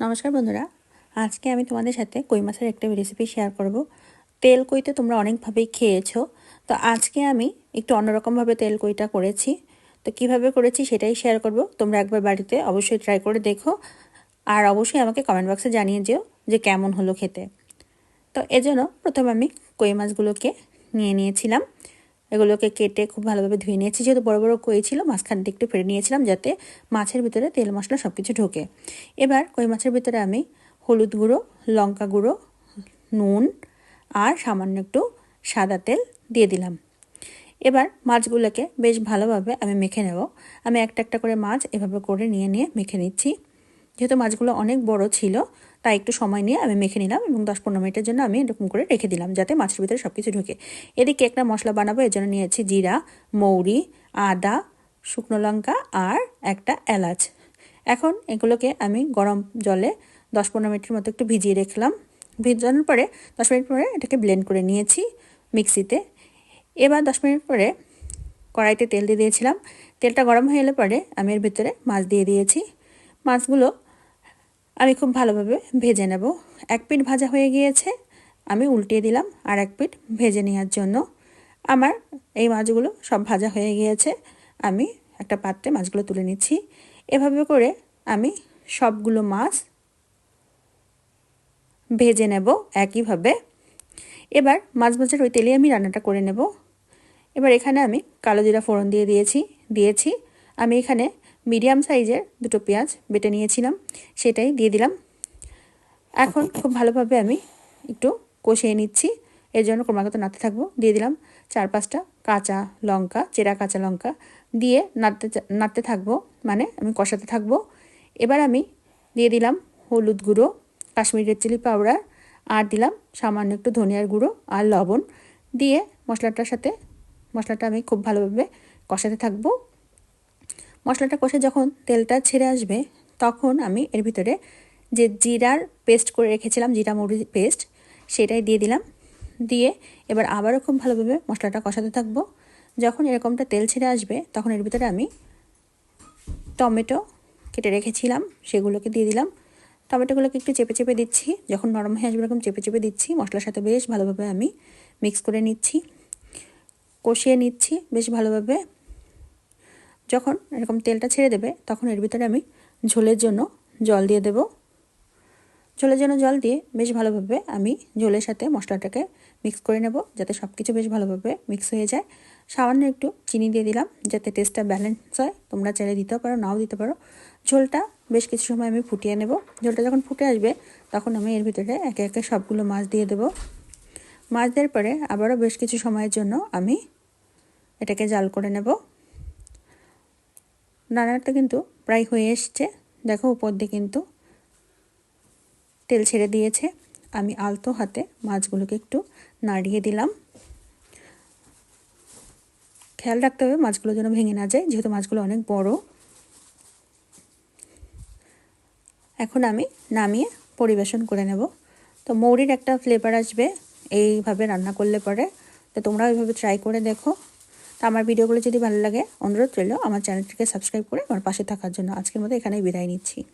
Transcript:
নমস্কার বন্ধুরা। আজকে আমি তোমাদের সাথে কই মাছের একটা রেসিপি শেয়ার করব। তেল কইতে তোমরা অনেকভাবেই খেয়েছো। তো আজকে আমি একটু অন্যরকমভাবে তেল কইটা করেছি। তো কীভাবে করেছি সেটাই শেয়ার করব। তোমরা একবার বাড়িতে অবশ্যই ট্রাই করে দেখো। আর অবশ্যই আমাকে কমেন্ট বক্সে জানিয়ে যেও যে কেমন হলো খেতে। তো এজন্য প্রথমে আমি কই মাছগুলোকে নিয়ে নিয়েছিলাম। এগুলোকে কেটে খুব ভালোভাবে ধুয়ে নিয়েছি। যেহেতু বড় বড় কই ছিল, মাঝখান দিয়ে একটু ফেলে নিয়েছিলাম যাতে মাছের ভিতরে তেল মশলা সব কিছু ঢোকে। এবার কই মাছের ভিতরে আমি হলুদ গুঁড়ো, লঙ্কা গুঁড়ো, নুন আর সামান্য একটু সাদা তেল দিয়ে দিলাম। এবার মাছগুলোকে বেশ ভালোভাবে আমি মেখে নেব। আমি একটা একটা করে মাছ এভাবে করে নিয়ে নিয়ে মেখে নিচ্ছি। যেহেতু মাছগুলো অনেক বড় ছিল, তাই একটু সময় নিয়ে আমি মেখে নিলাম এবং দশ পনেরো মিনিটের জন্য আমি এরকম করে রেখে দিলাম যাতে মাছের ভিতরে সব কিছু ঢুকে। এদিকে একটা মশলা বানাবো, এর জন্য নিয়েছি জিরা, মৌরি, আদা, শুকনো লঙ্কা আর একটা এলাচ। এখন এগুলোকে আমি গরম জলে দশ পনেরো মিনিটের মতো একটু ভিজিয়ে রেখলাম। ভিজানোর পরে দশ মিনিট পরে এটাকে ব্লেন্ড করে নিয়েছি মিক্সিতে। এবার দশ মিনিট পরে কড়াইতে তেল দিয়ে দিয়েছিলাম। তেলটা গরম হয়ে এলে পরে আমি এর ভিতরে মাছ দিয়ে দিয়েছি। মাছগুলো আমি খুব ভালোভাবে ভেজে নেব। এক পিঠ ভাজা হয়ে গিয়েছে, আমি উল্টিয়ে দিলাম আর এক পিঠ ভেজে নেওয়ার জন্য। আমার এই মাছগুলো সব ভাজা হয়ে গিয়েছে, আমি একটা পাত্রে মাছগুলো তুলে নিচ্ছি। এভাবে করে আমি সবগুলো মাছ ভেজে নেব একইভাবে। এবার মাছ ভাজার ওই তেলে আমি রান্নাটা করে নেব। এবার এখানে আমি কালো জিরা ফোড়ন দিয়ে দিয়েছি দিয়েছি। আমি এখানে মিডিয়াম সাইজের দুটো পেঁয়াজ বেটে নিয়েছিলাম সেটাই দিয়ে দিলাম। এখন খুব ভালোভাবে আমি একটু কষিয়ে নিচ্ছি। এর জন্য ক্রমাগত নাড়তে থাকব। দিয়ে দিলাম চার পাঁচটা কাঁচা লঙ্কা চেরা কাঁচা লঙ্কা দিয়ে নাড়তে নাড়তে থাকব মানে আমি কষাতে থাকব। এবার আমি দিয়ে দিলাম হলুদ গুঁড়ো কাশ্মীরের চিলি পাউডার আর দিলাম সামান্য একটু ধনিয়ার গুঁড়ো আর লবণ। দিয়ে মশলাটার সাথে মশলাটা আমি খুব ভালোভাবে কষাতে থাকব। মশলাটা কষে যখন তেলটা ছেড়ে আসবে, তখন আমি এর ভিতরে যে জিরার পেস্ট করে রেখেছিলাম, জিরা মুড়ি পেস্ট, সেটাই দিয়ে দিলাম। দিয়ে এবার আবারও খুব ভালোভাবে মশলাটা কষাতে থাকব। যখন এরকমটা তেল ছেড়ে আসবে, তখন এর ভিতরে আমি টমেটো কেটে রেখেছিলাম, সেগুলোকে দিয়ে দিলাম। টমেটোগুলোকে একটু চেপে চেপে দিচ্ছি, যখন নরম হয়ে আসবে এরকম চেপে চেপে দিচ্ছি। মশলার সাথে বেশ ভালোভাবে আমি মিক্স করে নিচ্ছি, কষিয়ে নিচ্ছি, বেশ ভালোভাবে যখন এরকম তেলটা ছেড়ে দেবে, তখন এর ভিতরে আমি ঝোলের জন্য জল দিয়ে দেব। ঝোলের জন্য জল দিয়ে বেশ ভালোভাবে আমি ঝোলের সাথে মশলাটাকে মিক্স করে নেব, যাতে সব কিছু বেশ ভালোভাবে মিক্স হয়ে যায়। সামান্য একটু চিনি দিয়ে দিলাম, যাতে টেস্টটা ব্যালেন্স হয়। তোমরা চাইলে দিতেও পারো, নাও দিতে পারো। ঝোলটা বেশ কিছু সময় আমি ফুটিয়ে নেব। ঝোলটা যখন ফুটে আসবে, তখন আমি এর ভিতরে একে একে সবগুলো মাছ দিয়ে দেব। মাছ দেওয়ার পরে আবারও বেশ কিছু সময়ের জন্য আমি এটাকে জাল করে নেব। নাড়াটা কিন্তু প্রায় হয়ে এসছে। দেখো, উপর দিয়ে কিন্তু তেল ছেড়ে দিয়েছে। আমি আলতো হাতে মাছগুলোকে একটু নাড়িয়ে দিলাম। খেয়াল রাখতে হবে মাছগুলো যেন ভেঙে না যায়, যেহেতু মাছগুলো অনেক বড়। এখন আমি নামিয়ে পরিবেশন করে নেব। তো মৌরির একটা ফ্লেভার আসবে, এইভাবে রান্না করলে পরে। তো তোমরা ওইভাবে ট্রাই করে দেখো। তো আমার ভিডিওগুলো যদি ভালো লাগে, অনুরোধ রইল, আমার চ্যানেলটিকে সাবস্ক্রাইব করে আমার পাশে থাকার জন্য আজকের মতো এখানেই বিদায় নিচ্ছি।